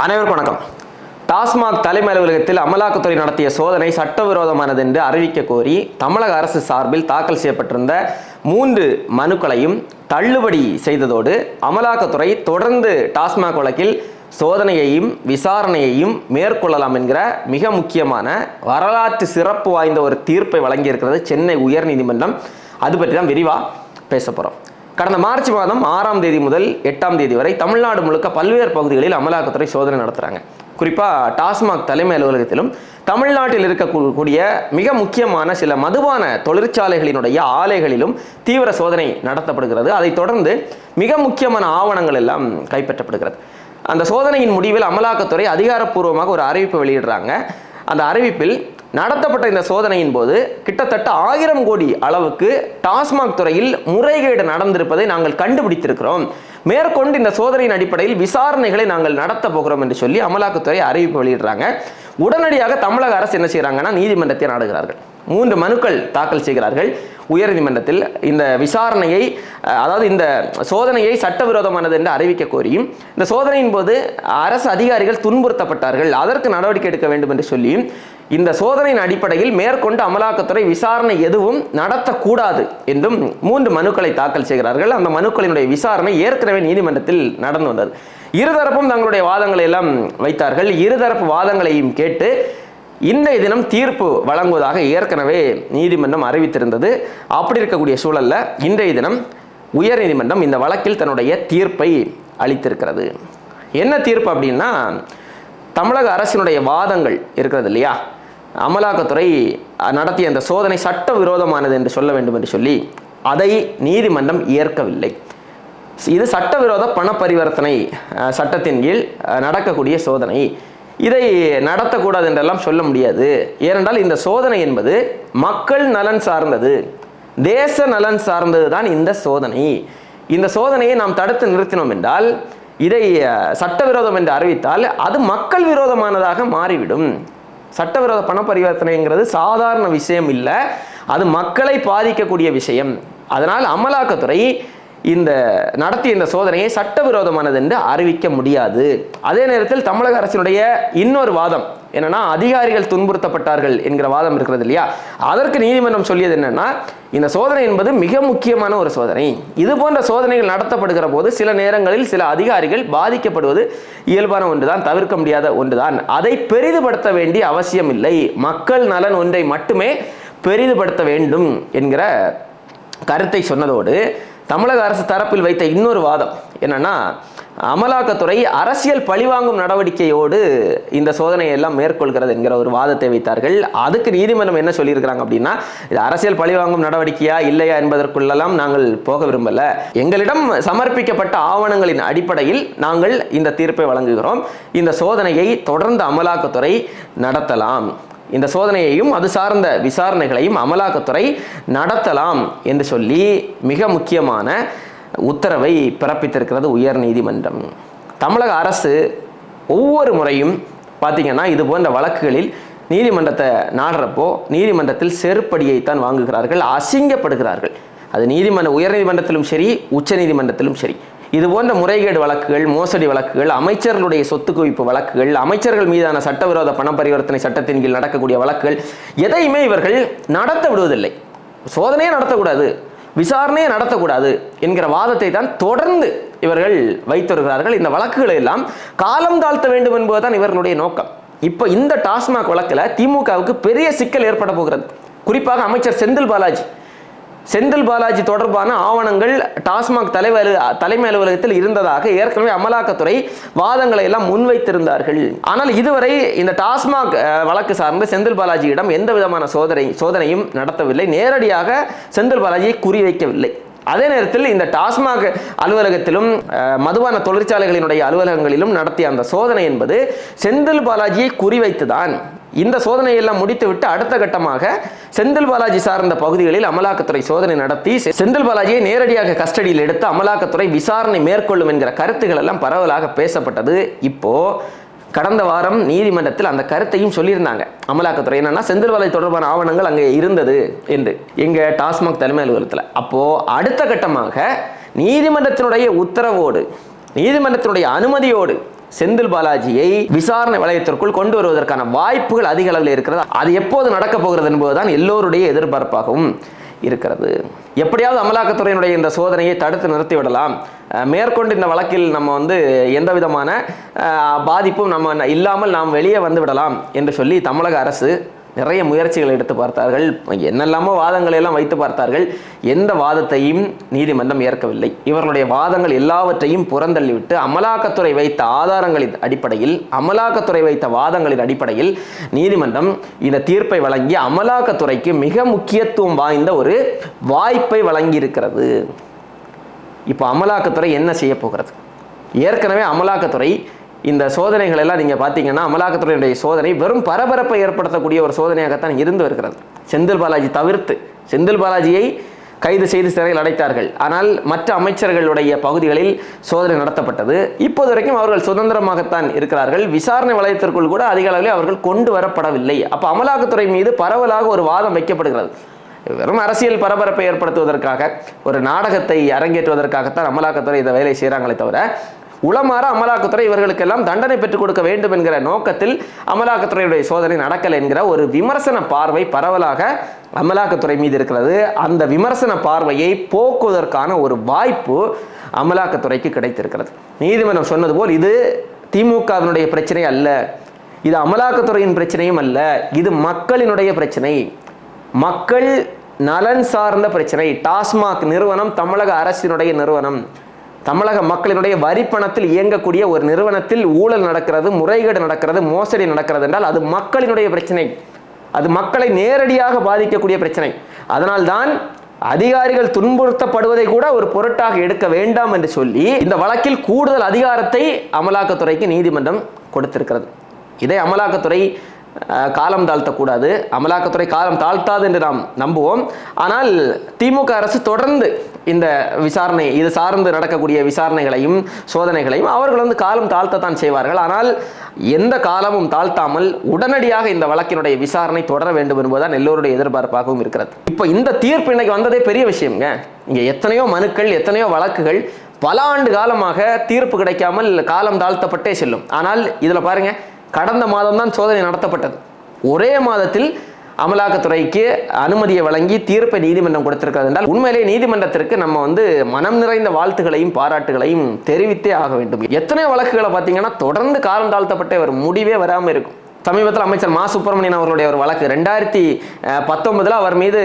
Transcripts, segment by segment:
அனைவருக்கும் வணக்கம். டாஸ்மாக் தலைமை அலுவலகத்தில் அமலாக்கத்துறை நடத்திய சோதனை சட்டவிரோதமானது என்று அறிவிக்க கோரி தமிழக அரசு சார்பில் தாக்கல் செய்யப்பட்டிருந்த மூன்று மனுக்களையும் தள்ளுபடி செய்ததோடு அமலாக்கத்துறை தொடர்ந்து டாஸ்மாக் வழக்கில் சோதனையையும் விசாரணையையும் மேற்கொள்ளலாம் என்கிற மிக முக்கியமான வரலாற்று சிறப்பு வாய்ந்த ஒரு தீர்ப்பை வழங்கியிருக்கிறது சென்னை உயர்நீதிமன்றம். அது பற்றி தான் விரிவாக பேச போகிறோம் கடந்த மார்ச் மாதம் ஆறாம் தேதி முதல் எட்டாம் தேதி வரை தமிழ்நாடு முழுக்க பல்வேறு பகுதிகளில் அமலாக்கத்துறை சோதனை நடத்துகிறாங்க குறிப்பாக டாஸ்மாக் தலைமை அலுவலகத்திலும் தமிழ்நாட்டில் இருக்கக்கூடிய மிக முக்கியமான சில மதுபான தொழிற்சாலைகளினுடைய ஆலைகளிலும் தீவிர சோதனை நடத்தப்படுகிறது. அதைத் தொடர்ந்து மிக முக்கியமான ஆவணங்கள் எல்லாம் கைப்பற்றப்படுகிறது. அந்த சோதனையின் முடிவில் அமலாக்கத்துறை அதிகாரப்பூர்வமாக ஒரு அறிவிப்பு வெளியிடுறாங்க. அந்த அறிவிப்பில் நடத்தப்பட்ட இந்த சோதனையின் போது கிட்டத்தட்ட ஆயிரம் கோடி அளவுக்கு டாஸ்மாக் துறையில் முறைகேடு நடந்திருப்பதை நாங்கள் கண்டுபிடித்திருக்கிறோம். மேற்கொண்டு இந்த சோதனையின் அடிப்படையில் விசாரணைகளை நாங்கள் நடத்த போகிறோம் என்று சொல்லி அமலாக்கத்துறை அறிவிப்பு வெளியிடுறாங்க. உடனடியாக தமிழக அரசு என்ன செய்கிறாங்கன்னா நீதிமன்றத்தை நாடுகிறார்கள். மூன்று மனுக்கள் தாக்கல் செய்கிறார்கள். உயர்நீதிமன்றத்தில் இந்த விசாரணையை அதாவது இந்த சோதனையை சட்டவிரோதமானது என்று அறிவிக்க கோரியும் இந்த சோதனையின் போது அரசு அதிகாரிகள் துன்புறுத்தப்பட்டார்கள். அதற்கு நடவடிக்கை எடுக்க வேண்டும் என்று சொல்லியும் இந்த சோதனையின் அடிப்படையில் மேற்கொண்டு அமலாக்கத்துறை விசாரணை எதுவும் நடத்தக்கூடாது என்றும் மூன்று மனுக்களை தாக்கல் செய்கிறார்கள். அந்த மனுக்களினுடைய விசாரணை ஏற்கனவே நீதிமன்றத்தில் நடந்து வந்தது. இருதரப்பும் தங்களுடைய வாதங்களை எல்லாம் வைத்தார்கள். இருதரப்பு வாதங்களையும் கேட்டு இன்றைய தினம் தீர்ப்பு வழங்குவதாக ஏற்கனவே நீதிமன்றம் அறிவித்திருந்தது. அப்படி இருக்கக்கூடிய சூழல்ல இன்றைய தினம் உயர்நீதிமன்றம் இந்த வழக்கில் தன்னுடைய தீர்ப்பை அளித்திருக்கிறது. என்ன தீர்ப்பு அப்படின்னா தமிழக அரசினுடைய வாதங்கள் இருக்கிறது இல்லையா? அமலாக்கத்துறை நடத்திய அந்த சோதனை சட்டவிரோதமானது என்று சொல்ல வேண்டும் என்று சொல்லி அதை நீதிமன்றம் ஏற்கவில்லை. இது சட்டவிரோத பண பரிவர்த்தனை சட்டத்தின் கீழ் நடக்கக்கூடிய சோதனை. இதை நடத்தக்கூடாது என்றெல்லாம் சொல்ல முடியாது. ஏனென்றால் இந்த சோதனை என்பது மக்கள் நலன் சார்ந்தது. தேச நலன் சார்ந்தது தான் இந்த சோதனை. இந்த சோதனையை நாம் தடுத்து நிறுத்தினோம் என்றால் இதை சட்டவிரோதம் என்று அறிவித்தால் அது மக்கள் விரோதமானதாக மாறிவிடும். சட்டவிரோத பண பரிவர்த்தனைங்கிறது சாதாரண விஷயம் இல்லை. அது மக்களை பாதிக்கக்கூடிய விஷயம். அதனால் அமலாக்கத்துறை இந்த நடத்திய இந்த சோதனையை சட்டவிரோதமானது என்று அறிவிக்க முடியாது. அதே நேரத்தில் தமிழக அரசினுடைய இன்னொரு வாதம் என்னன்னா அதிகாரிகள் துன்புறுத்தப்பட்டார்கள் என்கிற வாதம் இருக்கிறது இல்லையா? அதற்கு நீதிமன்றம் சொல்லியது என்னன்னா இந்த சோதனை என்பது மிக முக்கியமான ஒரு சோதனை. இது போன்ற சோதனைகள் நடத்தப்படுகிற போது சில நேரங்களில் சில அதிகாரிகள் பாதிக்கப்படுவது இயல்பான ஒன்றுதான் தவிர்க்க முடியாத ஒன்றுதான். அதை பெரிதுபடுத்த வேண்டிய அவசியம் இல்லை. மக்கள் நலன் ஒன்றை மட்டுமே பெரிதுபடுத்த வேண்டும் என்கிற கருத்தை சொன்னதோடு தமிழக அரசு தரப்பில் வைத்த இன்னொரு வாதம் என்னன்னா அமலாக்கத்துறை அரசியல் பழிவாங்கும் நடவடிக்கையோடு இந்த சோதனையை எல்லாம் மேற்கொள்கிறது என்கிற ஒரு வாதத்தை வைத்தார்கள். அதுக்கு நீதிமன்றம் என்ன சொல்லியிருக்கிறாங்க அப்படின்னா இது அரசியல் பழிவாங்கும் நடவடிக்கையா இல்லையா என்பதற்குள்ளெல்லாம் நாங்கள் போக விரும்பல. எங்களிடம் சமர்ப்பிக்கப்பட்ட ஆவணங்களின் அடிப்படையில் நாங்கள் இந்த தீர்ப்பை வழங்குகிறோம். இந்த சோதனையை தொடர்ந்து அமலாக்கத்துறை நடத்தலாம். இந்த சோதனையையும் அது சார்ந்த விசாரணைகளையும் அமலாக்கத்துறை நடத்தலாம் என்று சொல்லி மிக முக்கியமான உத்தரவை பிறப்பித்திருக்கிறது உயர் நீதிமன்றம். தமிழக அரசு ஒவ்வொரு முறையும் பார்த்திங்கன்னா இது போன்ற வழக்குகளில் நீதிமன்றத்தை நாடுறப்போ நீதிமன்றத்தில் செருப்படியைத்தான் வாங்குகிறார்கள் அசிங்கப்படுகிறார்கள். அது நீதிமன்ற உயர்நீதிமன்றத்திலும் சரி உச்ச நீதிமன்றத்திலும் சரி. இது போன்ற முறைகேடு வழக்குகள் மோசடி வழக்குகள் அமைச்சர்களுடைய சொத்து குவிப்பு வழக்குகள் அமைச்சர்கள் மீதான சட்டவிரோத பண பரிவர்த்தனை சட்டத்தின் கீழ் நடக்கக்கூடிய வழக்குகள் எதையுமே இவர்கள் நடத்த விடுவதில்லை. சோதனையே நடத்தக்கூடாது விசாரணையே நடத்தக்கூடாது என்கிற வாதத்தை தான் தொடர்ந்து இவர்கள் வைத்து வருகிறார்கள் இந்த வழக்குகளை எல்லாம் காலம் தாழ்த்த வேண்டும் என்பதுதான் இவர்களுடைய நோக்கம். இப்போ இந்த டாஸ்மாக் வழக்கில் திமுகவுக்கு பெரிய சிக்கல் ஏற்பட போகிறது. குறிப்பாக அமைச்சர் செந்தில் பாலாஜி. செந்தில் பாலாஜி தொடர்பான ஆவணங்கள் டாஸ்மாக் தலைவர் தலைமை அலுவலகத்தில் இருந்ததாக ஏற்கனவே அமலாக்கத்துறை வாதங்களை எல்லாம் முன்வைத்திருந்தார்கள். ஆனால் இதுவரை இந்த டாஸ்மாக் வழக்கு சார்ந்து செந்தில் பாலாஜியிடம் எந்த விதமான சோதனை சோதனையும் நடத்தவில்லை. நேரடியாக செந்தில் பாலாஜியை குறிவைக்கவில்லை அதே நேரத்தில் இந்த டாஸ்மாக் அலுவலகத்திலும் மதுபான தொழிற்சாலைகளினுடைய அலுவலகங்களிலும் நடத்திய அந்த சோதனை என்பது செந்தில் பாலாஜியை குறிவைத்துதான் இந்த சோதனையெல்லாம் முடித்துவிட்டு அடுத்த கட்டமாக செந்தில் பாலாஜி சார்ந்த பகுதிகளில் அமலாக்கத்துறை சோதனை நடத்தி செ- செந்தில் பாலாஜியை நேரடியாக கஸ்டடியில் எடுத்து அமலாக்கத்துறை விசாரணை மேற்கொள்ளும் என்கிற கருத்துக்கள் எல்லாம் பரவலாக பேசப்பட்டது. இப்போ கடந்த வாரம் நீதிமன்றத்தில் அந்த கருத்தையும் சொல்லியிருந்தாங்க. அமலாக்கத்துறை என்னன்னா செந்தில் பாலாஜி தொடர்பான ஆவணங்கள் அங்கே இருந்தது என்று எங்க டாஸ்மாக் தலைமை அலுவலகத்தில். அப்போ அடுத்த கட்டமாக நீதிமன்றத்தினுடைய உத்தரவோடு நீதிமன்றத்தினுடைய அனுமதியோடு செந்தில் பாலாஜியை விசாரணை வளையத்திற்குள் கொண்டு வருவதற்கான வாய்ப்புகள் அதிக அளவில் இருக்கிறது? அது எப்போது நடக்கப் போகிறது என்பதுதான் எல்லோருடைய எதிர்பார்ப்பாகவும் இருக்கிறது. எப்படியாவது அமலாக்கத்துறையினுடைய இந்த சோதனையை தடுத்து நிறுத்திவிடலாம். மேற்கொண்டு இந்த வழக்கில் நம்ம வந்து எந்த விதமான பாதிப்பும் நம்ம இல்லாமல் நாம் வெளியே வந்து விடலாம் என்று சொல்லி தமிழக அரசு நிறைய முயற்சிகள் எடுத்து பார்த்தார்கள். என்னெல்லாமோ வாதங்களை எல்லாம் வைத்து பார்த்தார்கள். எந்த வாதத்தையும் நீதிமன்றம் ஏற்கவில்லை. இவர்களுடைய வாதங்கள் எல்லாவற்றையும் புறந்தள்ளிவிட்டு அமலாக்கத்துறை வைத்த ஆதாரங்களின் அடிப்படையில் அமலாக்கத்துறை வைத்த வாதங்களின் அடிப்படையில் நீதிமன்றம் இந்த தீர்ப்பை வழங்கி அமலாக்கத்துறைக்கு மிக முக்கியத்துவம் வாய்ந்த ஒரு வாய்ப்பை வழங்கி இருக்கிறது இப்போ அமலாக்கத்துறை என்ன செய்ய போகிறது? ஏற்கனவே அமலாக்கத்துறை இந்த சோதனைகள் எல்லாம் நீங்கள் பார்த்தீங்கன்னா அமலாக்கத்துறையுடைய சோதனை வெறும் பரபரப்பை ஏற்படுத்தக்கூடிய ஒரு சோதனையாகத்தான் இருந்து வருகிறது. செந்தில் பாலாஜி தவிர்த்து செந்தில் பாலாஜியை கைது செய்து சிறையில் அடைத்தார்கள். ஆனால் மற்ற அமைச்சர்களுடைய பகுதிகளில் சோதனை நடத்தப்பட்டது. இப்போது வரைக்கும் அவர்கள் சுதந்திரமாகத்தான் இருக்கிறார்கள். விசாரணை வளையத்திற்குள் கூட அதிக அளவில் அவர்கள் கொண்டு வரப்படவில்லை. அப்போ அமலாக்கத்துறை மீது பரவலாக ஒரு வாதம் வைக்கப்படுகிறது. வெறும் அரசியல் பரபரப்பை ஏற்படுத்துவதற்காக ஒரு நாடகத்தை அரங்கேற்றுவதற்காகத்தான் அமலாக்கத்துறை இந்த வேலை செய்கிறாங்களே தவிர உளமாற அமலாக்கத்துறை இவர்களுக்கெல்லாம் தண்டனை பெற்றுக் கொடுக்க வேண்டும் என்கிற நோக்கத்தில் அமலாக்கத்துறையுடைய சோதனை நடக்கலை என்கிற ஒரு விமர்சன பார்வை பரவலாக அமலாக்கத்துறை மீது இருக்கிறது. அந்த விமர்சன பார்வையை போக்குவதற்கான ஒரு வாய்ப்பு அமலாக்கத்துறைக்கு கிடைத்திருக்கிறது. நீதிமன்றம் சொன்னது போல் இது திமுகவினுடைய பிரச்சனை அல்ல. இது அமலாக்கத்துறையின் பிரச்சனையும் அல்ல. இது மக்களினுடைய பிரச்சனை. மக்கள் நலன் சார்ந்த பிரச்சனை. டாஸ்மாக் நிறுவனம் தமிழக அரசினுடைய நிறுவனம். தமிழக மக்களினுடைய வரிப்பணத்தில் இயங்கக்கூடிய ஒரு நிறுவனத்தில் ஊழல் நடக்கிறது முறைகேடு நடக்கிறது மோசடி நடக்கிறது என்றால் அது மக்களினுடைய பிரச்சனை. அது மக்களை நேரடியாக பாதிக்கக்கூடிய பிரச்சனை. அதனால்தான் அதிகாரிகள் துன்புறுத்தப்படுவதை கூட ஒரு பொருட்டாக எடுக்க வேண்டாம் என்று சொல்லி இந்த வழக்கில் கூடுதல் அதிகாரத்தை அமலாக்கத்துறைக்கு நீதிமன்றம் கொடுத்திருக்கிறது. இதை அமலாக்கத்துறை காலம் தாழ்த்தக்கூடாது. அமலாக்கத்துறை காலம் தாழ்த்தாது என்று நாம் நம்புவோம். ஆனால் திமுக அரசு தொடர்ந்து இந்த விசாரணை இது சார்ந்து நடக்கக்கூடிய விசாரணைகளையும் சோதனைகளையும் அவர்கள் வந்து காலம் தாழ்த்தத்தான் செய்வார்கள். ஆனால் எந்த காலமும் தாழ்த்தாமல் உடனடியாக இந்த வழக்கினுடைய விசாரணை தொடர வேண்டும் என்பதுதான் எல்லோருடைய எதிர்பார்ப்பாகவும் இருக்கிறது. இப்போ இந்த தீர்ப்பு இன்னைக்கு வந்ததே பெரிய விஷயம்ங்க. இங்கே எத்தனையோ மனுக்கள் எத்தனையோ வழக்குகள் பல ஆண்டு காலமாக தீர்ப்பு கிடைக்காமல் காலம் தாழ்த்தப்பட்டே செல்லும். ஆனால் இதில் பாருங்கள் கடந்த மாதம்தான் சோதனை நடத்தப்பட்டது. ஒரே மாதத்தில் அமலாக்கத்துறைக்கு அனுமதியை வழங்கி தீர்ப்பை நீதிமன்றம் கொடுத்திருக்கிறது என்றால் உண்மையிலே நீதிமன்றத்திற்கு நம்ம வந்து மனம் நிறைந்த வாழ்த்துகளையும் பாராட்டுகளையும் தெரிவித்தே ஆக வேண்டும். எத்தனை வழக்குகளை பார்த்தீங்கன்னா தொடர்ந்து காலம் தாழ்த்தப்பட்ட ஒரு முடிவே வராமல் இருக்கும். சமீபத்தில் அமைச்சர் மா சுப்பிரமணியன் அவர்களுடைய ஒரு வழக்கு. ரெண்டாயிரத்தி பத்தொன்பதுல அவர் மீது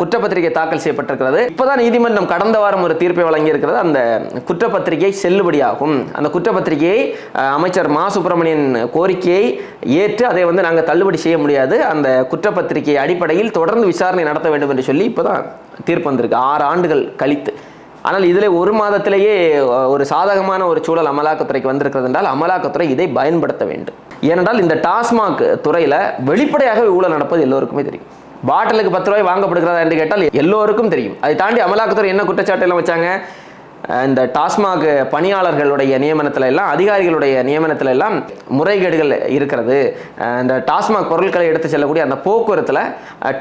குற்றப்பத்திரிகை தாக்கல் செய்யப்பட்டிருக்கிறது. இப்போதான் நீதிமன்றம் கடந்த வாரம் ஒரு தீர்ப்பை வழங்கியிருக்கிறது. அந்த குற்றப்பத்திரிகை செல்லுபடியாகும். அந்த குற்றப்பத்திரிகையை அமைச்சர் மா சுப்பிரமணியன் கோரிக்கையை ஏற்று அதை வந்து நாங்கள் தள்ளுபடி செய்ய முடியாது. அந்த குற்றப்பத்திரிகை அடிப்படையில் தொடர்ந்து விசாரணை நடத்த வேண்டும் என்று சொல்லி இப்போதான் தீர்ப்பு வந்திருக்கு. ஆறு ஆண்டுகள் கழித்து. ஆனால் இதில் ஒரு மாதத்திலேயே ஒரு சாதகமான ஒரு சூழல் அமலாக்கத்துறைக்கு வந்திருக்கிறது என்றால் அமலாக்கத்துறை இதை பயன்படுத்த வேண்டும். ஏனென்றால் இந்த டாஸ்மாக் துறையில் வெளிப்படையாகவே ஊழல் நடப்பது எல்லோருக்குமே தெரியும். பாட்டிலுக்கு பத்து ரூபாய் வாங்கப்படுகிறதா என்று கேட்டால் எல்லோருக்கும் தெரியும். அதை தாண்டி அமலாக்கத்துறை என்ன குற்றச்சாட்டு எல்லாம் வச்சாங்க? இந்த டாஸ்மாக் பணியாளர்களுடைய நியமனத்தில் எல்லாம் அதிகாரிகளுடைய நியமனத்தில் எல்லாம் முறைகேடுகள் இருக்கிறது. இந்த டாஸ்மாக் பொருட்களை எடுத்து செல்லக்கூடிய அந்த போக்குவரத்தில்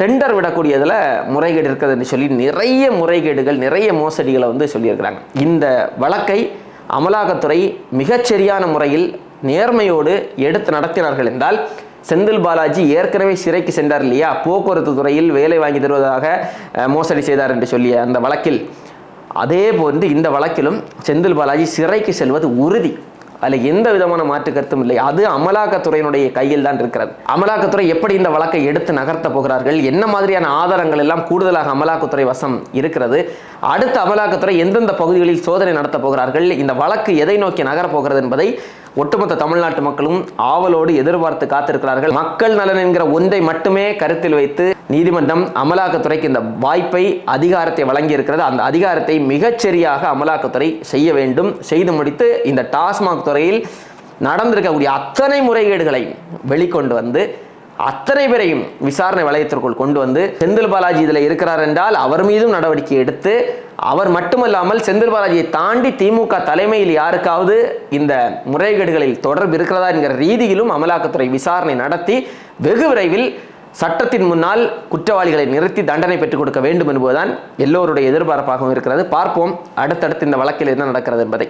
டெண்டர் விடக்கூடியதில் முறைகேடு இருக்கிறதுன்னு சொல்லி நிறைய முறைகேடுகள் நிறைய மோசடிகளை வந்து சொல்லியிருக்கிறாங்க. இந்த வழக்கை அமலாக்கத்துறை மிகச்சரியான முறையில் நேர்மையோடு எடுத்து நடத்தினார்கள் என்றால் செந்தில் பாலாஜி ஏற்கனவே சிறைக்கு சென்றார் இல்லையா? போக்குவரத்து துறையில் வேலை வாங்கி தருவதாக மோசடி செய்தார் என்று சொல்லிய அந்த வழக்கில். அதே போன்று இந்த வழக்கிலும் செந்தில் பாலாஜி சிறைக்கு செல்வது உறுதி. அதில் எந்த விதமான மாற்று கருத்தும் இல்லை. அது அமலாக்கத்துறையினுடைய கையில் தான் இருக்கிறது. அமலாக்கத்துறை எப்படி இந்த வழக்கை எடுத்து நகர்த்த போகிறார்கள்? என்ன மாதிரியான ஆதாரங்கள் எல்லாம் கூடுதலாக அமலாக்கத்துறை வசம் இருக்கிறது? அடுத்த அமலாக்கத்துறை எந்தெந்த பகுதிகளில் சோதனை நடத்த போகிறார்கள்? இந்த வழக்கு எதை நோக்கி நகரப்போகிறது என்பதை ஒட்டுமொத்த தமிழ்நாட்டு மக்களும் ஆவலோடு எதிர்பார்த்து காத்திருக்கிறார்கள். மக்கள் நலன் என்கிற ஒன்றை மட்டுமே கருத்தில் வைத்து நீதிமன்றம் அமலாக்கத்துறைக்கு இந்த வாய்ப்பை அதிகாரத்தை வழங்கி இருக்கிறது அந்த அதிகாரத்தை மிகச்சரியாக அமலாக்கத்துறை செய்ய வேண்டும். செய்து முடித்து இந்த டாஸ்மாக் துறையில் நடந்திருக்கக்கூடிய அத்தனை முறைகேடுகளை வெளிக்கொண்டு வந்து அத்தனை பேரையும் விசாரணை வளையத்திற்குள் கொண்டு வந்து செந்தில் பாலாஜி இதில் இருக்கிறார் என்றால் அவர் மீதும் நடவடிக்கை எடுத்து அவர் மட்டுமல்லாமல் செந்தில் பாலாஜியை தாண்டி திமுக தலைமையில் யாருக்காவது இந்த முறைகேடுகளில் தொடர்பு இருக்கிறதா என்கிற ரீதியிலும் அமலாக்கத்துறை விசாரணை நடத்தி வெகு விரைவில் சட்டத்தின் முன்னால் குற்றவாளிகளை நிறுத்தி தண்டனை பெற்றுக் கொடுக்க வேண்டும் என்பதுதான் எல்லோருடைய எதிர்பார்ப்பாகவும் இருக்கிறது. பார்ப்போம் அடுத்தடுத்து இந்த வழக்கில் என்ன நடக்கிறது என்பதை.